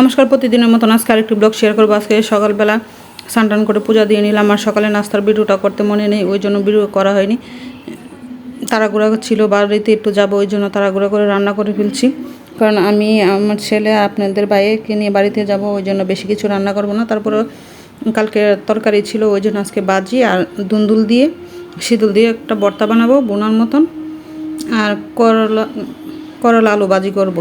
নমস্কার, প্রতিদিনের মতন আজকে আরেকটি ব্লগ শেয়ার করব। আজকে সকালবেলা স্নান করে পূজা দিয়ে নিলাম আর সকালে নাস্তার ভিডিওটা করতে মনে নেই, ওই জন্য ভিডিও করা হয়নি। তাড়াগুড়া ছিল, বাড়িতে একটু যাব, ওই জন্য তাড়াগুড়া করে রান্না করে ফেলছি। কারণ আমি, আমার ছেলে, আপনাদের বাইরে নিয়ে বাড়িতে যাব, ওই জন্য বেশি কিছু রান্না করব না। তারপরে কালকে তরকারি ছিল, ওই জন্য আজকে বাজি আর দুন্দুল দিয়ে সিঁদুল দিয়ে একটা বর্তা বানাবো বোনার মতন। আর করলা করলা আলু বাজি করব।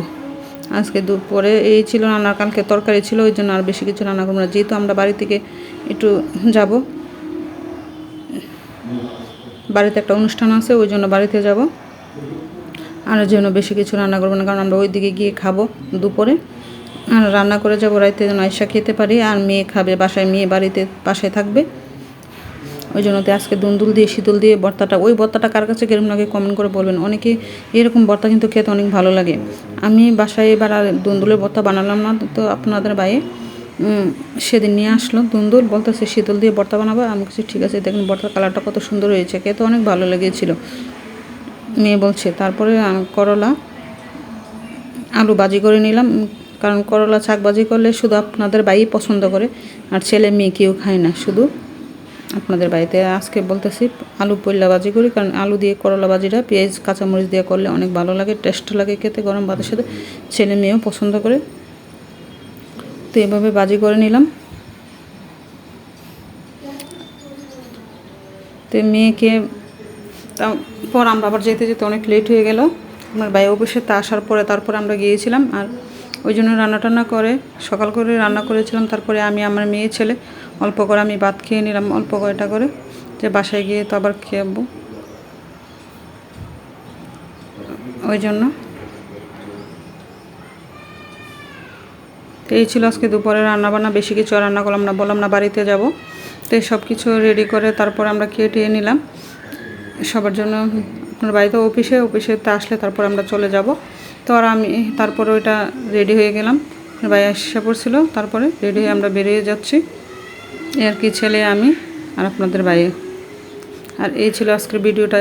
আজকে দুপুরে এই ছিল রান্না, কালকে তরকারি ছিল, ওই জন্য আর বেশি কিছু রান্না করব না। যেহেতু আমরা বাড়ি থেকে একটু যাব, বাড়িতে একটা অনুষ্ঠান আছে, ওই জন্য বাড়িতে যাব। আর জন্য বেশি কিছু রান্না করব না, কারণ আমরা ওই দিকে গিয়ে খাব দুপুরে। আর রান্না করে যাব রাইতে যেন আয়সা খেতে পারি, আর মেয়ে খাবে, বাসায় মেয়ে বাড়িতে, বাসায় থাকবে। ওই জন্য আজকে দুন্দুল দিয়ে, শীতল দিয়ে ভর্তাটা, ওই ভর্তাটা কার কাছে কেরম লাগে কমেন্ট করে বলবেন। অনেকে এরকম ভর্তা কিন্তু খেতে অনেক ভালো লাগে। আমি বাসায় এবার আর দুন্দুলের ভর্তা বানালাম না, তো আপনাদের বাইরে সেদিন নিয়ে আসলো। দুন্দুল বলতেছে, শীতল দিয়ে ভর্তা বানাবো? আমি কিছু ঠিক আছে, দেখুন ভর্তার কালারটা কত সুন্দর হয়েছে, খেতে অনেক ভালো লেগেছিল। মেয়ে বলছে, তারপরে করলা, আলু বাজি করে নিলাম, কারণ করলা শাক ভাজি করলে শুধু আপনাদের বাই পছন্দ করে, আর ছেলে মেয়ে কেউ খায় না, শুধু আপনাদের বাড়িতে আজকে বলতেছি আলু পল্লা ভাজি করি, কারণ আলু দিয়ে করলা ভাজিটা, পেঁয়াজ, কাঁচামরিচ দিয়ে করলে অনেক ভালো লাগে, টেস্ট লাগে খেতে, গরম ভাতের সাথে। ছেলে মেয়েও পছন্দ করে। তো এভাবে ভাজি করে নিলাম। তো মেয়েকে তারপর আমরা আবার যেতে যেতে অনেক লেট হয়ে গেল। আমার ভাই অফিসে তা আসার পরে তারপরে আমরা গিয়েছিলাম, আর ওই জন্য রান্না টান্না করে, সকাল করে রান্না করেছিলাম, তারপরে আমি আমার মেয়ে ছেলে, অল্প করে আমি ভাত খেয়ে নিলাম, অল্প কয়টা করে, যে বাসায় গিয়ে তো আবার খেয়াবো। ওই জন্য। তো এই ছিল আজকে দুপুরে রান্না বান্না বেশি কিছু রান্না করলাম না, বললাম না বাড়িতে যাব। তো সব কিছু রেডি করে তারপর আমরা খেয়ে টেয়ে নিলাম। সবার জন্য আপনার বাড়িতে অফিসে অফিসে তা আসলে তারপর আমরা চলে যাব। তো আর আমি তারপরে ওইটা রেডি হয়ে গেলাম। ভাই এসে পড়ছিল, তারপরে রেডি হয়ে আমরা বেরিয়ে যাচ্ছি। আর কি ছেলে, আমি আর আপনাদের বাইরে আর এই ছিল আজকের ভিডিওটা।